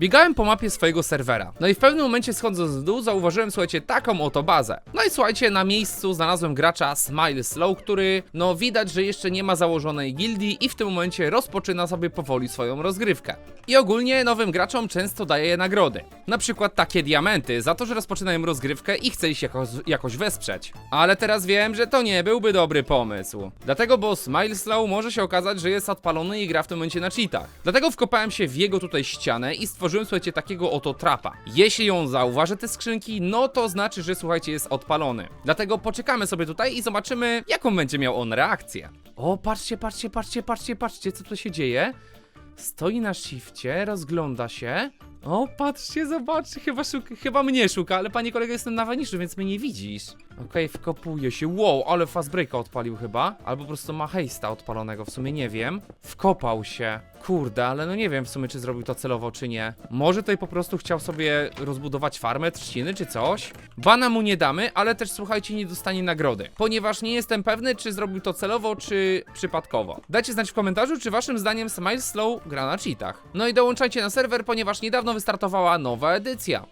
Biegałem po mapie swojego serwera. No i w pewnym momencie schodząc z dół zauważyłem, słuchajcie, taką oto bazę. No i słuchajcie, na miejscu znalazłem gracza Smile Slow, który, no widać, że jeszcze nie ma założonej gildii i w tym momencie rozpoczyna sobie powoli swoją rozgrywkę. I ogólnie nowym graczom często daje nagrody. Na przykład takie diamenty za to, że rozpoczynają rozgrywkę i chce ich jakoś, jakoś wesprzeć. Ale teraz wiem, że to nie byłby dobry pomysł. Dlatego, bo Smile Slow może się okazać, że jest odpalony i gra w tym momencie na cheatach. Dlatego wkopałem się w jego tutaj ścianę i stworzyłem, słuchajcie, takiego oto trapa. Jeśli ją zauważy te skrzynki, no to znaczy, że słuchajcie, jest odpalony. Dlatego poczekamy sobie tutaj i zobaczymy, jaką będzie miał on reakcję. O, patrzcie, patrzcie, patrzcie, patrzcie, patrzcie, co tu się dzieje. Stoi na shifcie, rozgląda się. O, patrzcie, zobaczcie, chyba, chyba mnie szuka, ale panie kolego, jestem na waniszu, więc mnie nie widzisz. Okej, wkopuje się. Wow, ale fast breaka odpalił chyba. Albo po prostu ma hejsta odpalonego, w sumie nie wiem. Wkopał się. Kurde, ale no nie wiem w sumie, czy zrobił to celowo, czy nie. Może tutaj po prostu chciał sobie rozbudować farmę trzciny, czy coś? Bana mu nie damy, ale też słuchajcie, nie dostanie nagrody. Ponieważ nie jestem pewny, czy zrobił to celowo, czy przypadkowo. Dajcie znać w komentarzu, czy waszym zdaniem Smile Slow gra na cheatach. No i dołączajcie na serwer, ponieważ niedawno wystartowała nowa edycja.